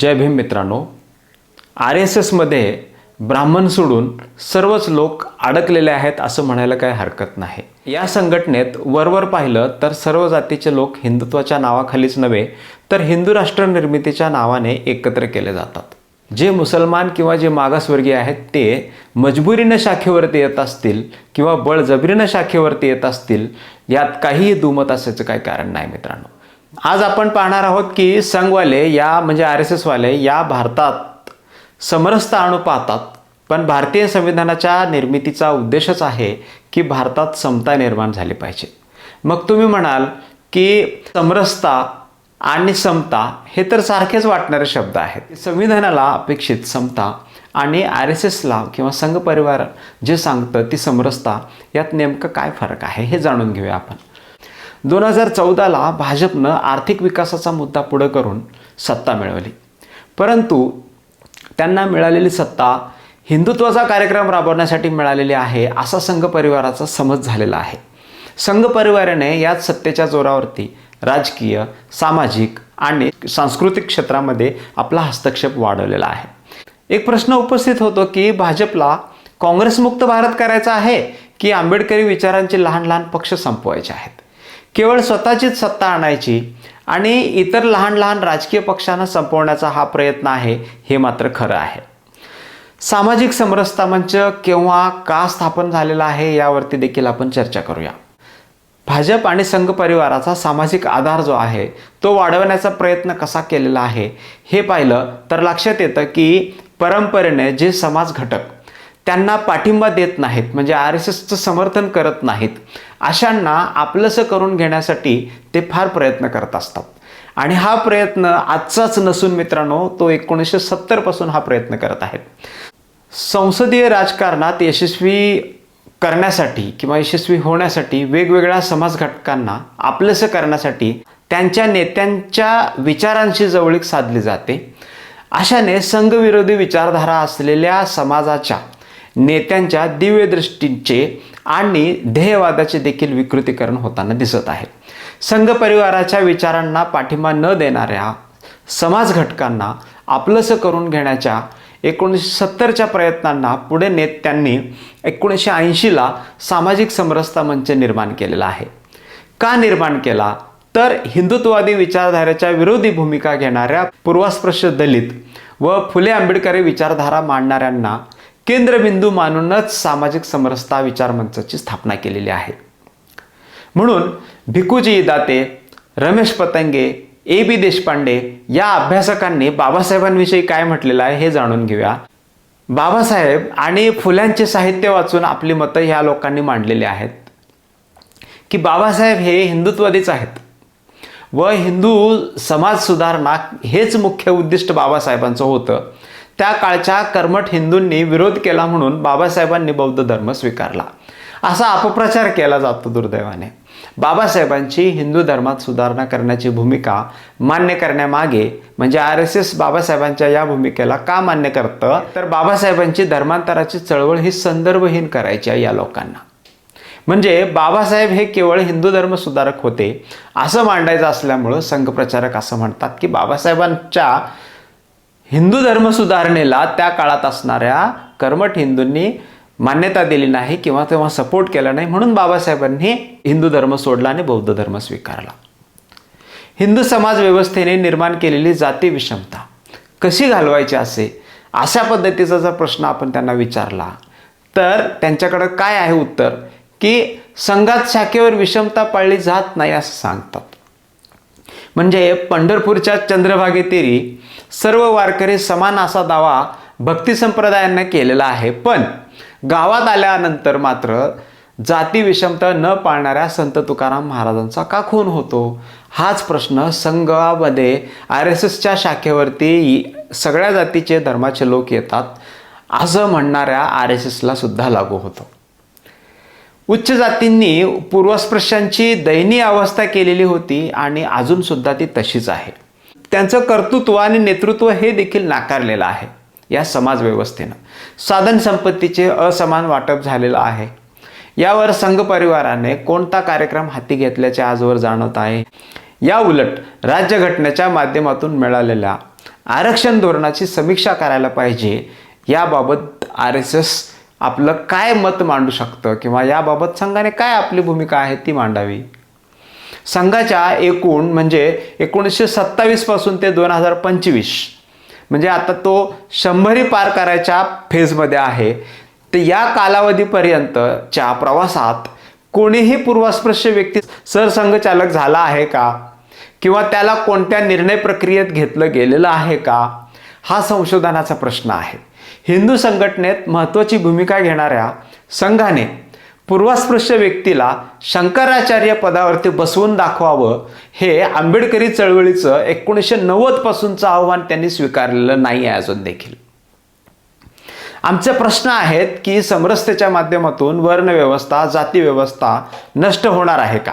जय भीम मित्रांनो. R S एसमध्ये ब्राह्मण सोडून सर्वच लोक अडकलेले आहेत असं म्हणायला काही हरकत नाही. या संघटनेत वरवर पाहिलं तर सर्व जातीचे लोक हिंदुत्वाच्या नावाखालीच नव्हे तर हिंदू राष्ट्र निर्मितीच्या नावाने एकत्र केले जातात. जे मुसलमान किंवा जे मागासवर्गीय आहेत ते मजबुरीनं शाखेवरती येत असतील किंवा बळजबरीनं शाखेवरती येत असतील यात काहीही दुमत असायचं काही कारण नाही मित्रांनो. आज आपण पाहणार आहोत की संघवाले या म्हणजे आर एस एसवाले या भारतात समरसता आणू पाहतात. पण भारतीय संविधानाच्या निर्मितीचा उद्देशच आहे की भारतात समता निर्माण झाली पाहिजे. मग तुम्ही म्हणाल की समरसता आणि समता हे तर सारखेच वाटणारे शब्द आहेत. संविधानाला अपेक्षित समता आणि आर एस एसला किंवा संघ परिवार जे सांगतं ती समरसता यात नेमकं काय फरक आहे हे जाणून घेऊया आपण. दोन हजार चौदाला भाजपनं आर्थिक विकासाचा मुद्दा पुढं करून सत्ता मिळवली. परंतु त्यांना मिळालेली सत्ता हिंदुत्वाचा कार्यक्रम राबवण्यासाठी मिळालेली आहे असा संघ परिवाराचा समज झालेला आहे. संघ परिवाराने याच सत्तेच्या जोरावरती राजकीय सामाजिक आणि सांस्कृतिक क्षेत्रामध्ये आपला हस्तक्षेप वाढवलेला आहे. एक प्रश्न उपस्थित होतो की भाजपला काँग्रेसमुक्त भारत करायचा आहे की आंबेडकरी विचारांचे लहान लहान पक्ष संपवायचे आहेत? केवळ स्वतःचीच सत्ता आणायची आणि इतर लहान लहान राजकीय पक्षांना संपवण्याचा हा प्रयत्न आहे हे मात्र खरं आहे. सामाजिक समरसता मंच केव्हा का स्थापन झालेला आहे यावरती देखील आपण चर्चा करूया. भाजप आणि संघ परिवाराचा सामाजिक आधार जो आहे तो वाढवण्याचा प्रयत्न कसा केलेला आहे हे पाहिलं तर लक्षात येतं की परंपरेने जे समाज घटक त्यांना पाठिंबा देत नाहीत म्हणजे आर एस एसचं समर्थन करत नाहीत अशांना आपलंसं करून घेण्यासाठी ते फार प्रयत्न करत असतात. आणि हा प्रयत्न आजचाच नसून मित्रांनो तो एकोणीसशे सत्तरपासून हा प्रयत्न करत आहेत. संसदीय राजकारणात यशस्वी करण्यासाठी किंवा यशस्वी होण्यासाठी वेगवेगळ्या समाज घटकांना आपलंसं करण्यासाठी त्यांच्या नेत्यांच्या विचारांशी जवळीक साधली जाते. अशाने संघविरोधी विचारधारा असलेल्या समाजाच्या नेत्यांच्या दिव्यदृष्टींचे आणि ध्येयवादाचे देखील विकृतीकरण होताना दिसत आहे. संघ परिवाराच्या विचारांना पाठिंबा न देणाऱ्या समाज घटकांना आपलंसं करून घेण्याच्या एकोणीसशे सत्तरच्या प्रयत्नांना पुढे नेत्यांनी एकोणीसशे ऐंशीला सामाजिक समरसता मंच निर्माण केलेला आहे. का निर्माण केला? तर हिंदुत्ववादी विचारधारेच्या विरोधी भूमिका घेणाऱ्या पूर्वास्पृश्य दलित व फुले आंबेडकरी विचारधारा मांडणाऱ्यांना केंद्रबिंदू मानूनच सामाजिक समरसता विचारमंचाची स्थापना केलेली आहे. म्हणून भिकुजी दाते रमेश पतंगे ए बी देशपांडे या अभ्यासकांनी बाबासाहेबांविषयी काय म्हटलेलं आहे हे जाणून घेऊया. बाबासाहेब आणि फुल्यांचे साहित्य वाचून आपली मतं ह्या लोकांनी मांडलेली आहेत. की बाबासाहेब हे हिंदुत्वादीच आहेत. व हिंदू समाज सुधारणा हेच मुख्य उद्दिष्ट बाबासाहेबांचं होतं. त्या काळच्या कर्मठ हिंदूंनी विरोध केला म्हणून बाबासाहेबांनी बौद्ध धर्म स्वीकारला. असा अपप्रचार केला जातो दुर्दैवाने. बाबासाहेबांची हिंदू धर्मात सुधारणा करण्याची भूमिका मान्य करण्यामागे म्हणजे आर एस एस बाबासाहेबांच्या या भूमिकेला का मान्य करतं? तर बाबासाहेबांची धर्मांतराची चळवळ ही संदर्भहीन करायची आहे या लोकांना. म्हणजे बाबासाहेब हे केवळ हिंदू धर्म सुधारक होते असं मांडायचं असल्यामुळं संघप्रचारक असं म्हणतात की बाबासाहेबांच्या हिंदू धर्म सुधारणेला त्या काळात असणाऱ्या कर्मठ हिंदूंनी मान्यता दिली नाही किंवा तेव्हा सपोर्ट केला नाही म्हणून बाबासाहेबांनी हिंदू धर्म सोडला आणि बौद्ध धर्म स्वीकारला. हिंदू समाज व्यवस्थेने निर्माण केलेली जाती विषमता कशी घालवायची असे अशा पद्धतीचा जर प्रश्न आपण त्यांना विचारला तर त्यांच्याकडं काय आहे उत्तर? की संघात शाखेवर विषमता पाळली जात नाही असं सांगतात. म्हणजे पंढरपूरच्या चंद्रभागे तेरी सर्व वारकरी समान असा दावा भक्ती संप्रदायांना केलेला आहे. पण गावात आल्यानंतर मात्र जाती विषमता न पाळणाऱ्या संत तुकाराम महाराजांचा का खून होतो? हाच प्रश्न संघामध्ये आर एस एसच्या शाखेवरती सगळ्या जातीचे धर्माचे लोक येतात असं म्हणणाऱ्या आर एस एसला सुद्धा लागू होतो. उच्च जातींनी पूर्वस्पृश्यांची दयनीय अवस्था केलेली होती आणि अजूनसुद्धा ती तशीच आहे. त्यांचं कर्तृत्व आणि नेतृत्व हे देखील नाकारलेलं आहे या समाज व्यवस्थेनं. साधन संपत्तीचे असमान वाटप झालेलं आहे. यावर संघ परिवाराने कोणता कार्यक्रम हाती घेतल्याचे आजवर जाणवत आहे? या उलट राज्यघटनेच्या माध्यमातून मिळालेल्या आरक्षण धोरणाची समीक्षा करायला पाहिजे याबाबत आर एस एस आपलं काय मत मांडू शकतं? किंवा याबाबत संघाने काय आपली भूमिका आहे ती मांडावी? संघाच्या एकूण म्हणजे एकोणीसशे सत्तावीसपासून ते दोन हजार पंचवीस म्हणजे आता तो शंभरी पार करायच्या फेजमध्ये आहे. तर या कालावधीपर्यंतच्या प्रवासात कोणीही पूर्वास्पृश्य व्यक्ती सरसंघचालक झाला आहे का? किंवा त्याला कोणत्या निर्णय प्रक्रियेत घेतलं गेलेलं आहे का? हा संशोधनाचा प्रश्न आहे. हिंदू संघटनेत महत्त्वाची भूमिका घेणाऱ्या संघाने पूर्वास्पृश्य व्यक्तीला शंकराचार्य पदावरती बसवून दाखवावं हे आंबेडकरी चळवळीचं एकोणीसशे नव्वदपासूनचं आव्हान त्यांनी स्वीकारलेलं नाही आहे अजून देखील. आमचे प्रश्न आहेत की समरसतेच्या माध्यमातून वर्णव्यवस्था जाती व्यवस्था नष्ट होणार आहे का?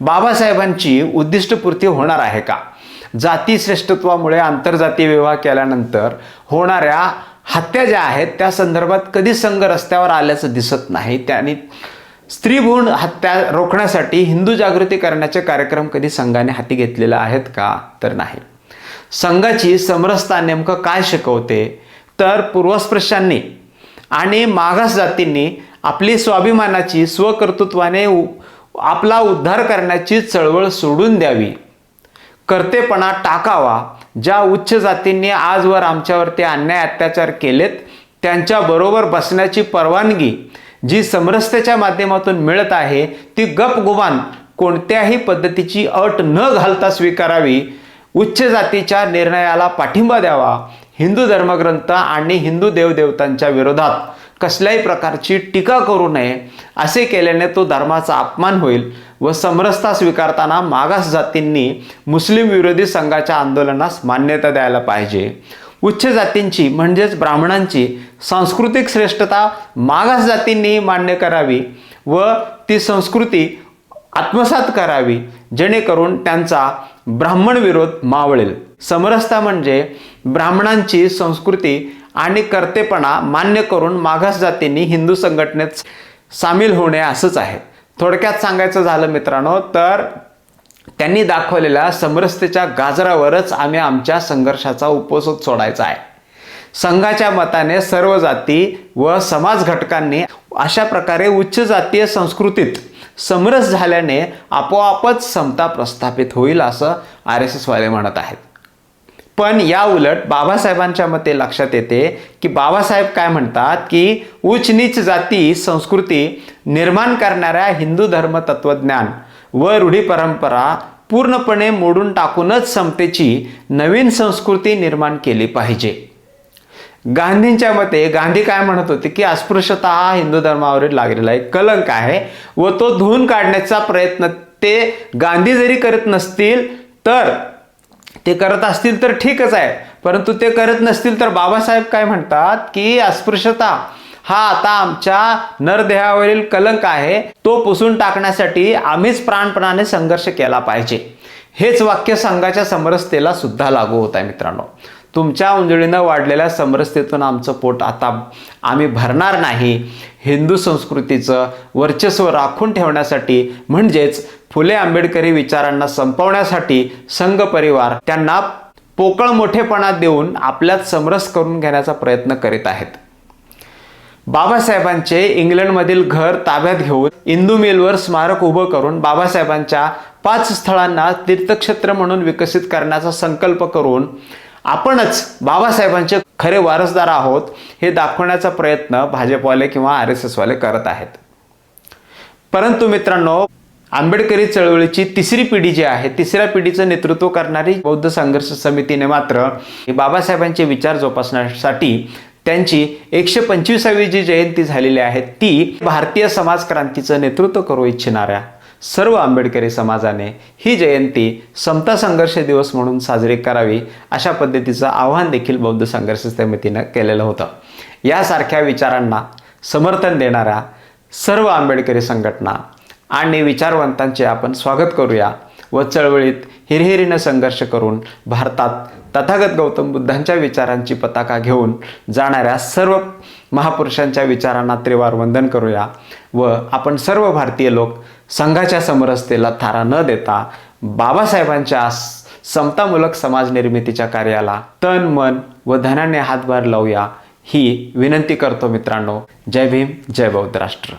बाबासाहेबांची उद्दिष्टपूर्ती होणार आहे का? जाती श्रेष्ठत्वामुळे आंतरजातीय विवाह केल्यानंतर होणाऱ्या हत्या ज्या आहेत त्या संदर्भात कधी संघ रस्त्यावर आल्याचं दिसत नाही. त्यांनी स्त्रीभ्रूण हत्या रोखण्यासाठी हिंदू जागृती करण्याचे कार्यक्रम कधी संघाने हाती घेतलेले आहेत का? तर नाही. संघाची समरसता नेमकं काय शिकवते? तर पूर्वस्पृश्यांनी आणि मागास जातींनी आपली स्वाभिमानाची स्वकर्तृत्वाने आपला उद्धार करण्याची चळवळ सोडून द्यावी. कर्तेपणा टाकावा. ज्या उच्च जातींनी आजवर आमच्यावरती अन्याय अत्याचार केलेत त्यांच्याबरोबर बसण्याची परवानगी जी समरसतेच्या माध्यमातून मिळत आहे ती गपगुमान कोणत्याही पद्धतीची अट न घालता स्वीकारावी उच्च जातीच्या निर्णयाला पाठिंबा द्यावा हिंदू धर्मग्रंथ आणि हिंदू देवदेवतांच्या विरोधात कसल्याही प्रकारची टीका करू नये असे केल्याने तो धर्माचा अपमान होईल. व समरसता स्वीकारताना मागास जातींनी मुस्लिम विरोधी संघाच्या आंदोलनास मान्यता द्यायला पाहिजे. उच्च जातींची म्हणजेच ब्राह्मणांची सांस्कृतिक श्रेष्ठता मागास जातींनी मान्य करावी व ती संस्कृती आत्मसात करावी जेणेकरून त्यांचा ब्राह्मण विरोध मावळेल. समरसता म्हणजे ब्राह्मणांची संस्कृती आणि कर्तेपणा मान्य करून मागास जातींनी हिंदू संघटनेत सामील होणे असंच आहे. थोडक्यात सांगायचं झालं मित्रांनो तर त्यांनी दाखवलेल्या समरसतेच्या गाजरावरच आम्ही आमच्या संघर्षाचा उपसोध सोडायचा आहे. संघाच्या मताने सर्व जाती व समाज घटकांनी अशा प्रकारे उच्च जातीय संस्कृतीत समरस झाल्याने आपोआपच समता प्रस्थापित होईल असं आर एस एसवाले म्हणत आहेत. पण या उलट बाबासाहेबांच्या मते लक्षात येते की बाबासाहेब काय म्हणतात की उच्च नीच जाती संस्कृती निर्माण करणाऱ्या हिंदू धर्म तत्वज्ञान व रूढी परंपरा पूर्णपणे मोडून टाकूनच समतेची नवीन संस्कृती निर्माण केली पाहिजे. गांधींच्या मते गांधी काय म्हणत होते की अस्पृश्यता हा हिंदू धर्मावरील लागलेला एक कलंक आहे व तो धुवून काढण्याचा प्रयत्न ते गांधी जरी करत नसतील तर ते करत असतील तर ठीकच आहे. परंतु ते करत नसतील तर बाबासाहेब काय म्हणतात की अस्पृश्यता हा आता आमच्या नरदेहावरील कलंक आहे. तो पुसून टाकण्यासाठी आम्हीच प्राणपणाने संघर्ष केला पाहिजे. हेच वाक्य संघाच्या समरसतेला सुद्धा लागू होत आहे मित्रांनो. तुमच्या उंजळीनं वाढलेल्या समरसतेतून आमचं पोट आता आम्ही भरणार नाही. हिंदू संस्कृतीचं वर्चस्व राखून ठेवण्यासाठी म्हणजेच फुले आंबेडकरी विचारांना संपवण्यासाठी संघ परिवार त्यांना पोकळ मोठेपणा देऊन आपल्यात समरस करून घेण्याचा प्रयत्न करीत आहेत. बाबासाहेबांचे इंग्लंडमधील घर ताब्यात घेऊन इंदू मिलवर स्मारक उभं करून बाबासाहेबांच्या पाच स्थळांना तीर्थक्षेत्र म्हणून विकसित करण्याचा संकल्प करून आपणच बाबासाहेबांचे खरे वारसदार आहोत हे दाखवण्याचा प्रयत्न भाजपवाले किंवा आर एस एसवाले करत आहेत. परंतु मित्रांनो आंबेडकरी चळवळीची तिसरी पिढी जी आहे तिसऱ्या पिढीचं नेतृत्व करणारी बौद्ध संघर्ष समितीने मात्र बाबासाहेबांचे विचार जोपासण्यासाठी त्यांची एकशे पंचवीसावी जी जयंती झालेली आहे ती भारतीय समाज क्रांतीचं नेतृत्व करू इच्छिणाऱ्या सर्व आंबेडकरी समाजाने ही जयंती समता संघर्ष दिवस म्हणून साजरी करावी अशा पद्धतीचं आव्हान देखील बौद्ध संघर्ष समितीनं केलेलं होतं. यासारख्या विचारांना समर्थन देणाऱ्या सर्व आंबेडकरी संघटना आणि विचारवंतांचे आपण स्वागत करूया व चळवळीत हिरहिरीनं संघर्ष करून भारतात तथागत गौतम बुद्धांच्या विचारांची पताका घेऊन जाणाऱ्या सर्व महापुरुषांच्या विचारांना त्रिवार वंदन करूया व आपण सर्व भारतीय लोक संघाच्या समरसतेला थारा न देता बाबासाहेबांच्या समतामूलक समाज निर्मितीच्या कार्याला तन मन व धनाने हातभार लावूया ही विनंती करतो मित्रांनो. जय भीम जय बौद्ध राष्ट्र.